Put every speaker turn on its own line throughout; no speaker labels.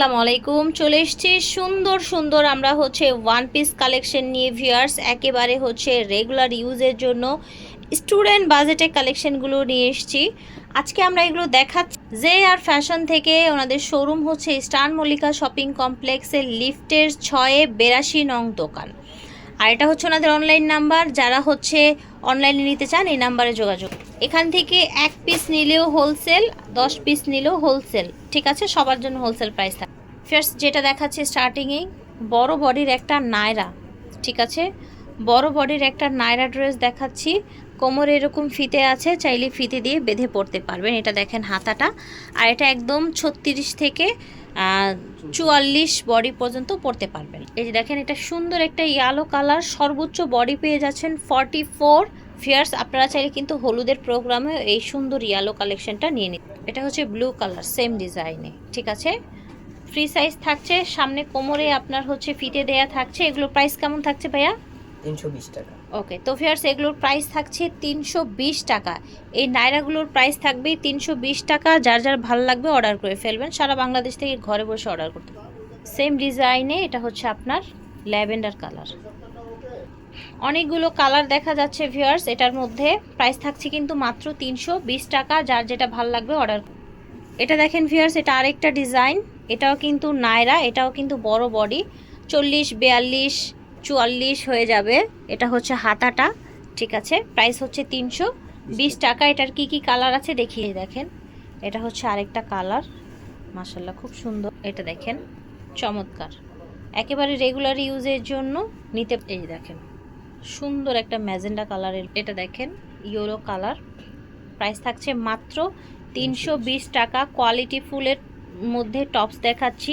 আসসালামু আলাইকুম। চলে এসেছি সুন্দর সুন্দর আমরা হচ্ছে ওয়ান পিস কালেকশন নিয়ে ভিউয়ার্স একেবারে হচ্ছে রেগুলার ইউজের জন্য স্টুডেন্ট বাজেটের কালেকশনগুলো নিয়ে এসেছি। আজকে আমরা এগুলো দেখাচ্ছি। যে আর ফ্যাশন থেকে ওনাদের শোরুম হচ্ছে স্টার মল্লিকা শপিং কমপ্লেক্সের লিফটের ছয়ে বেরাশি নং দোকান। আর এটা হচ্ছে ওনাদের অনলাইন নাম্বার যারা হচ্ছে অনলাইনে নিতে চান, এই নাম্বারে যোগাযোগ। এখান থেকে এক পিস নিলেও হোলসেল দশ পিস নিলেও হোলসেল ঠিক আছে? সবার জন্য হোলসেল প্রাইস থাকে। ফার্স্ট যেটা দেখাচ্ছে স্টার্টিংয়েই বড় বডির একটা নায়রা ঠিক আছে? বড় বডির একটা নায়রা ড্রেস দেখাচ্ছি। কোমরে এরকম ফিতে আছে, চাইলে ফিতে দিয়ে বেঁধে পড়তে পারবেন। এটা দেখেন হাতাটা। আর এটা একদম ছত্রিশ থেকে চুয়াল্লিশ বডি পর্যন্ত পড়তে পারবেন। এই যে দেখেন, এটা সুন্দর একটা ইয়ালো কালার সর্বোচ্চ বডি পেয়ে যাচ্ছেন ফর্টি ফোর ফিয়ার্স আপনারা চাইলে কিন্তু হলুদের প্রোগ্রামে এই সুন্দর ইয়ালো কালেকশনটা নিয়ে নিন এটা হচ্ছে ব্লু কালার সেম ডিজাইনে ঠিক আছে? ফ্রি সাইজ থাকছে, সামনে কোমরে আপনার হচ্ছে ফিতে দেয়া থাকছে। এগুলোর প্রাইস কেমন থাকছে ভাইয়া?
তিনশো বিশ টাকা।
ওকে তো ফিয়ার্স এগুলোর প্রাইস থাকছে তিনশো বিশ টাকা। এই নায়রাগুলোর প্রাইস থাকবে তিনশো বিশ টাকা। যার যার ভালো লাগবে অর্ডার করে ফেলবেন। সারা বাংলাদেশ থেকে ঘরে বসে অর্ডার করতে সেম ডিজাইনে এটা হচ্ছে আপনার ল্যাভেন্ডার কালার। অনেকগুলো কালার দেখা যাচ্ছে ভিউয়ার্স এটার মধ্যে প্রাইস থাকছে কিন্তু মাত্র তিনশো বিশ টাকা। যার যেটা ভালো লাগবে অর্ডার এটা দেখেন ভিউয়ার্স এটা আরেকটা ডিজাইন এটাও কিন্তু নায়রা, এটাও কিন্তু বড় বডি চল্লিশ, বিয়াল্লিশ চুয়াল্লিশ হয়ে যাবে। এটা হচ্ছে হাতাটা, ঠিক আছে? প্রাইস হচ্ছে তিনশো। বিশ টাকা, এটার কি কি কালার আছে দেখিয়ে দেখেন। এটা হচ্ছে আরেকটা কালার মাসাল্লাহ খুব সুন্দর। এটা দেখেন, চমৎকার। একেবারে রেগুলার ইউজের জন্য নিতে, এই দেখেন, সুন্দর একটা ম্যাজেন্ডা কালারের এটা দেখেন, ইয়েলো কালার প্রাইস থাকছে মাত্র তিনশো বিশ টাকা। কোয়ালিটি ফুলের মধ্যে টপস দেখাচ্ছি।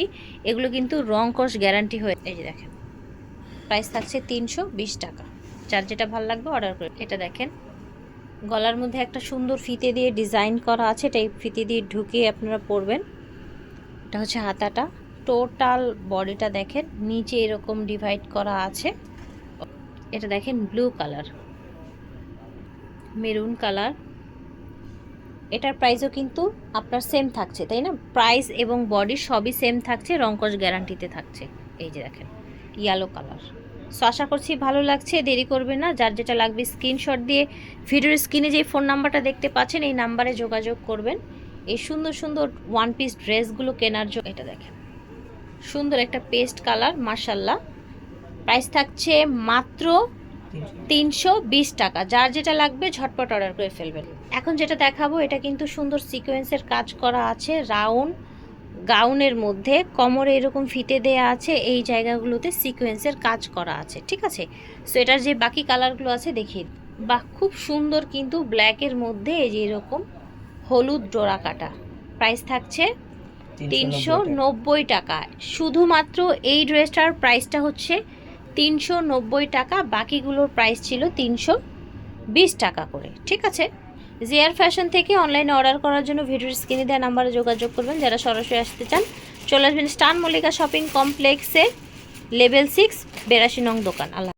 এগুলো কিন্তু রং কস গ্যারান্টি হয়ে, এই দেখেন। প্রাইস থাকছে তিনশো বিশ টাকা। যার যেটা ভালো লাগবে অর্ডার করে। এটা দেখেন। গলার মধ্যে একটা সুন্দর ফিতে দিয়ে ডিজাইন করা আছে। এটা এই ফিতে দিয়ে ঢুকিয়ে আপনারা পরবেন। এটা হচ্ছে হাতাটা। টোটাল বডিটা দেখেন, নিচে এরকম ডিভাইড করা আছে। এটা দেখেন ব্লু কালার মেরুন কালার এটার প্রাইসও কিন্তু আপনার সেম থাকছে, তাই না? প্রাইস এবং বডি সবই সেম থাকছে রঙ্কশ গ্যারান্টিতে থাকছে। এই যে দেখেন ইয়েলো কালার সো আশা করছি ভালো লাগছে, দেরি করবে না। যার যেটা লাগবে স্ক্রিনশট দিয়ে ভিডিওর স্ক্রিনে যে ফোন নাম্বারটা দেখতে পাচ্ছেন, এই নাম্বারে যোগাযোগ করবেন। এই সুন্দর সুন্দর ওয়ান পিস ড্রেসগুলো কেনার জন্য, এটা দেখেন। সুন্দর একটা পেস্ট কালার মার্শাল্লাহ প্রাইস থাকছে মাত্র তিনশো বিশ টাকা। যার যেটা লাগবে, ঝটপট অর্ডার করে ফেলবেন। এখন যেটা দেখাবো, এটা কিন্তু সুন্দর সিকোয়েন্সের কাজ করা আছে রাউন্ড গাউনের মধ্যে কোমরে এরকম ফিতে দেয়া আছে এই জায়গাগুলোতে সিকোয়েন্সের কাজ করা আছে ঠিক আছে? সো এটার যে বাকি কালারগুলো আছে দেখিয়ে বাহ খুব সুন্দর কিন্তু ব্ল্যাকের মধ্যে এই যে এরকম হলুদ ডোরা কাটা প্রাইস থাকছে তিনশো নব্বই টাকা। শুধুমাত্র এই ড্রেসটার প্রাইসটা হচ্ছে তিনশো নব্বই টাকা বাকিগুলোর প্রাইস ছিল তিনশো বিশ টাকা করে ঠিক আছে? জিয়ার ফ্যাশন থেকে অনলাইনে অর্ডার করার জন্য ভিডিওর স্ক্রিনে দেওয়া নাম্বারে যোগাযোগ করবেন। যারা সরাসরি আসতে চান, চলে আসবেন স্টান মল্লিকা শপিং কমপ্লেক্সে লেভেল সিক্স বেরাশি নং দোকান। আল্লাহ